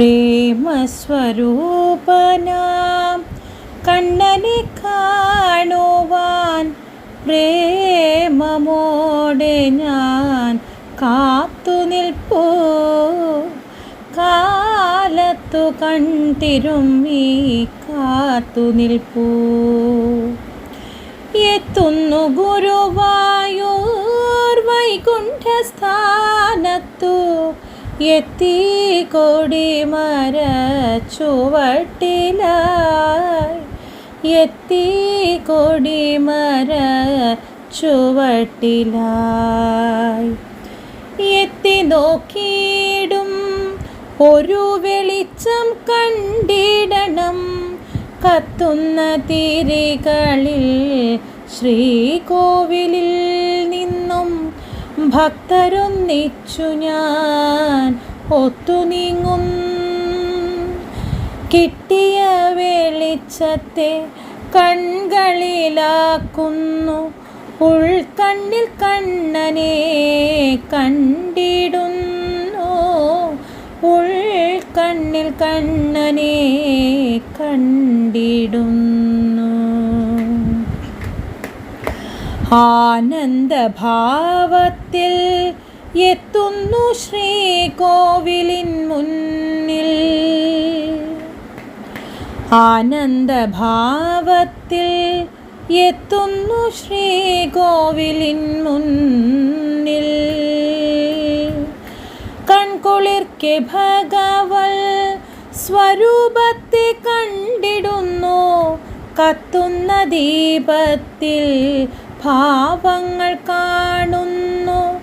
പ്രേമസ്വരൂപനാം കണ്ണനെ കാണുവാൻ പ്രേമമോടെ ഞാൻ കാത്തു നിൽപ്പൂ. കാലത്തു കണ്ടിരുമ്മി കാത്തു നിൽപ്പൂ. എത്തുന്നു ഗുരുവായൂർ വൈകുണ്ഠസ്ഥാനത്തു. എത്തി കൊടിമര ചുവട്ടിലായി എത്തി കൊടിമര ചുവട്ടിലായി എത്തി നോക്കിയിടും ഒരു വെളിച്ചം കണ്ടിടണം. കത്തുന്ന തിരികളിൽ ശ്രീകോവിലിൽ ഭക്തരൊന്നിച്ചു ഞാൻ ഒത്തുനീങ്ങും. കിട്ടിയ വെളിച്ചത്തെ കൺകളിലാക്കുന്നു. ഉൾക്കണ്ണിൽ കണ്ണനെ കണ്ടിടുന്നു. ഉൾക്കണ്ണിൽ കണ്ണനെ കണ്ടിടുന്നു. ആനന്ദഭാവത്തിൽ എത്തുന്നു ശ്രീകോവിലിൻ മുന്നിൽ. ആനന്ദഭാവത്തിൽ എത്തുന്നു ശ്രീകോവിലിൻ മുന്നിൽ. കൺകുളിർക്കെ ഭഗവൽ സ്വരൂപത്തെ കണ്ടിടുന്നു കത്തുന്ന ദീപത്തിൽ ഭാവങ്ങൾ കാണുന്നു.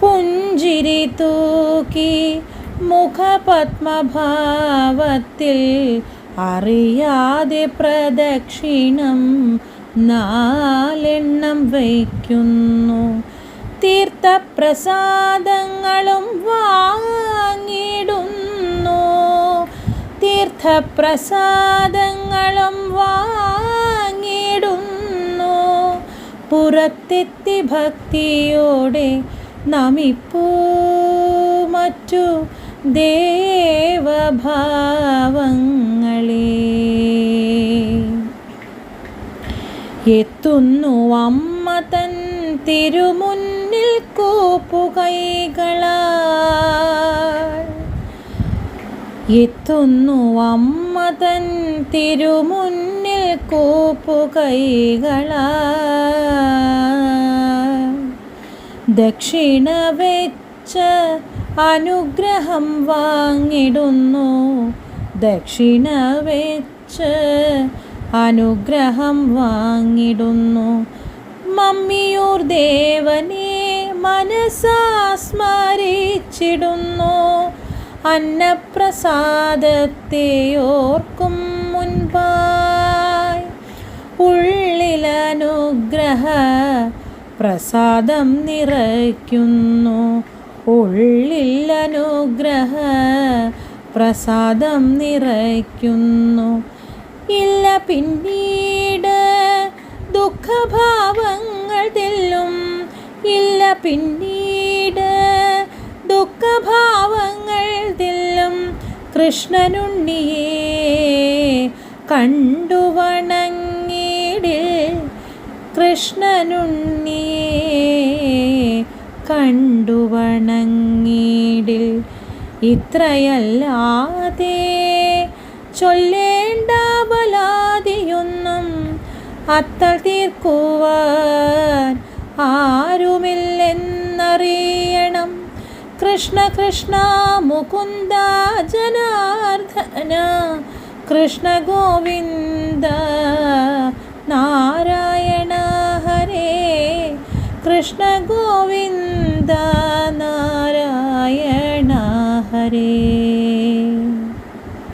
പുഞ്ചിരി തൂക്കി മുഖപത്മഭാവത്തിൽ അറിയാതെ പ്രദക്ഷിണം നാലെണ്ണം വയ്ക്കുന്നു. തീർത്ഥപ്രസാദങ്ങളും വാങ്ങിടുന്നു. തീർത്ഥപ്രസാദങ്ങളും വാങ്ങിടുന്നു പുറത്തെത്തി ഭക്തിയോടെ നമിപ്പൂ മറ്റു ദേവഭാവങ്ങളെ. എത്തുന്നു അമ്മ തൻ തിരുമുന്നിൽ കൂപ്പുകൈകളാൽ. എത്തുന്നു അമ്മ തൻ തിരുമുന്നിൽ ദക്ഷിണ വെച്ച അനുഗ്രഹം വാങ്ങിടുന്നു. ദക്ഷിണ വെച്ച് അനുഗ്രഹം വാങ്ങിടുന്നു. മമ്മിയൂർ ദേവനെ മനസ്സാസ്മരിച്ചിടുന്നു അന്നപ്രസാദത്തെ ഓർക്കും മുൻപായി ഉള്ളിലനുഗ്രഹ പ്രസാദം നിറയ്ക്കുന്നു. ഉള്ളിലനുഗ്രഹ പ്രസാദം നിറയ്ക്കുന്നു. ഇല്ല പിന്നീട് ദുഃഖഭാവങ്ങൾ തെല്ലും. ഇല്ല പിന്നീട് ദുഃഖഭാവങ്ങൾ തെല്ലും. കൃഷ്ണനുണ്ണിയേ കണ്ടു വണങ്ങിടിൽ കൃഷ്ണനുണ്ണിയെ കണ്ടു വണങ്ങിടിൽ ഇത്രയല്ലാതെ ചൊല്ലേണ്ട ബലാതിയൊന്നും അത്തൽ തീർക്കുവാൻ ആരുമില്ലെന്നറിയണം. കൃഷ്ണ കൃഷ്ണ മുകുന്ദ ജനാർദ്ദന കൃഷ്ണ ഗോവിന്ദ നാരായണ കൃഷ്ണ ഗോവിന്ദ നാരായണ ഹരേ.